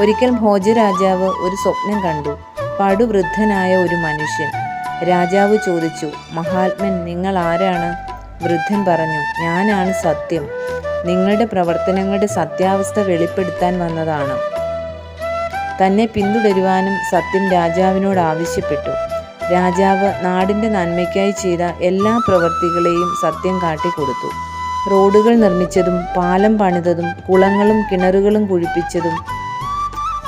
ഒരിക്കൽ ഭോജരാജാവ് ഒരു സ്വപ്നം കണ്ടു. പടുവൃദ്ധനായ ഒരു മനുഷ്യൻ. രാജാവ് ചോദിച്ചു മഹാത്മൻ നിങ്ങൾ ആരാണ്? വൃദ്ധൻ പറഞ്ഞു ഞാനാണ് സത്യം. നിങ്ങളുടെ പ്രവർത്തനങ്ങളുടെ സത്യാവസ്ഥ വെളിപ്പെടുത്താൻ വന്നതാണ്. തന്നെ പിന്തുടരുവാനും സത്യം രാജാവിനോട് ആവശ്യപ്പെട്ടു. രാജാവ് നാടിന്റെ നന്മയ്ക്കായി ചെയ്ത എല്ലാ പ്രവൃത്തികളെയും സത്യം കാട്ടിക്കൊടുത്തു. റോഡുകൾ നിർമ്മിച്ചതും പാലം പണിതതും കുളങ്ങളും കിണറുകളും കുഴിപ്പിച്ചതും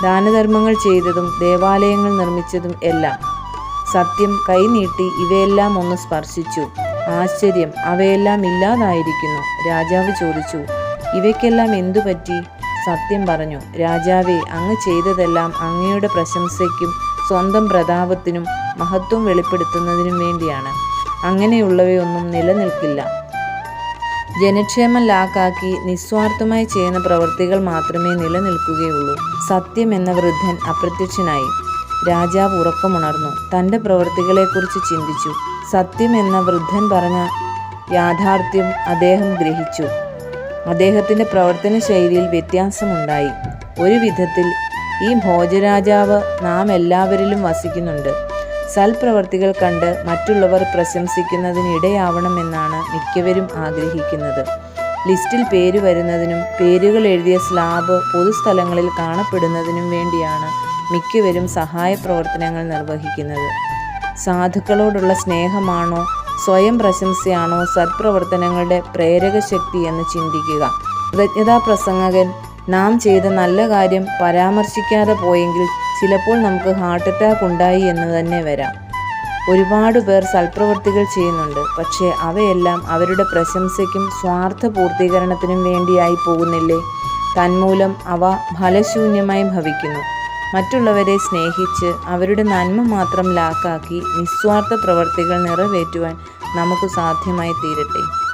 ദാനധർമ്മങ്ങൾ ചെയ്തതും ദേവാലയങ്ങൾ നിർമ്മിച്ചതും എല്ലാം. സത്യം കൈനീട്ടി ഇവയെല്ലാം ഒന്ന് സ്പർശിച്ചു. ആശ്ചര്യം അവയെല്ലാം ഇല്ലാതായിരിക്കുന്നു. രാജാവ് ചോദിച്ചു ഇവയ്ക്കെല്ലാം എന്തു പറ്റി? സത്യം പറഞ്ഞു രാജാവേ അങ്ങ് ചെയ്തതെല്ലാം അങ്ങയുടെ പ്രശംസയ്ക്കും സ്വന്തം പ്രതാപത്തിനും മഹത്വം വെളിപ്പെടുത്തുന്നതിനും വേണ്ടിയാണ്. അങ്ങനെയുള്ളവയൊന്നും നിലനിൽക്കില്ല. ജനക്ഷേമം ലാക്കാക്കി നിസ്വാർത്ഥമായി ചെയ്യുന്ന പ്രവൃത്തികൾ മാത്രമേ നിലനിൽക്കുകയുള്ളൂ. സത്യം എന്ന വൃദ്ധൻ അപ്രത്യക്ഷനായി. രാജാവ് ഉറക്കമുണർന്നു. തന്റെ പ്രവൃത്തികളെക്കുറിച്ച് ചിന്തിച്ചു. സത്യം എന്ന വൃദ്ധൻ പറഞ്ഞ യാഥാർത്ഥ്യം അദ്ദേഹം ഗ്രഹിച്ചു. അദ്ദേഹത്തിന്റെ പ്രവർത്തന ശൈലിയിൽ വ്യത്യാസമുണ്ടായി. ഒരു വിധത്തിൽ ഈ ഭോജരാജാവ് നാം എല്ലാവരിലും വസിക്കുന്നുണ്ട്. സൽപ്രവർത്തികൾ കണ്ട് മറ്റുള്ളവർ പ്രശംസിക്കുന്നതിനിടയാവണമെന്നാണ് മിക്കവരും ആഗ്രഹിക്കുന്നത്. ലിസ്റ്റിൽ പേര് വരുന്നതിനും പേരുകൾ എഴുതിയ സ്ലാബ് പൊതുസ്ഥലങ്ങളിൽ കാണപ്പെടുന്നതിനും വേണ്ടിയാണ് മിക്കവരും സഹായ പ്രവർത്തനങ്ങൾ നിർവഹിക്കുന്നത്. സാധുക്കളോടുള്ള സ്നേഹമാണോ സ്വയം പ്രശംസയാണോ സത്പ്രവർത്തനങ്ങളുടെ പ്രേരക ശക്തി എന്ന് ചിന്തിക്കുക. കൃതജ്ഞതാ പ്രസംഗകൻ നാം ചെയ്ത നല്ല കാര്യം പരാമർശിക്കാതെ പോയെങ്കിൽ ചിലപ്പോൾ നമുക്ക് ഹാർട്ട് അറ്റാക്ക് ഉണ്ടായി എന്ന് തന്നെ വരാം. ഒരുപാട് പേർ സൽപ്രവൃത്തികൾ ചെയ്യുന്നുണ്ട്. പക്ഷേ അവയെല്ലാം അവരുടെ പ്രശംസയ്ക്കും സ്വാർത്ഥ പൂർത്തീകരണത്തിനും വേണ്ടിയായി പോകുന്നില്ലേ? തന്മൂലം അവ ഫലശൂന്യമായി ഭവിക്കുന്നു. മറ്റുള്ളവരെ സ്നേഹിച്ച് അവരുടെ നന്മ മാത്രം ലാക്കാക്കി നിസ്വാർത്ഥ പ്രവർത്തികൾ നിറവേറ്റുവാൻ നമുക്ക് സാധ്യമായി തീരട്ടെ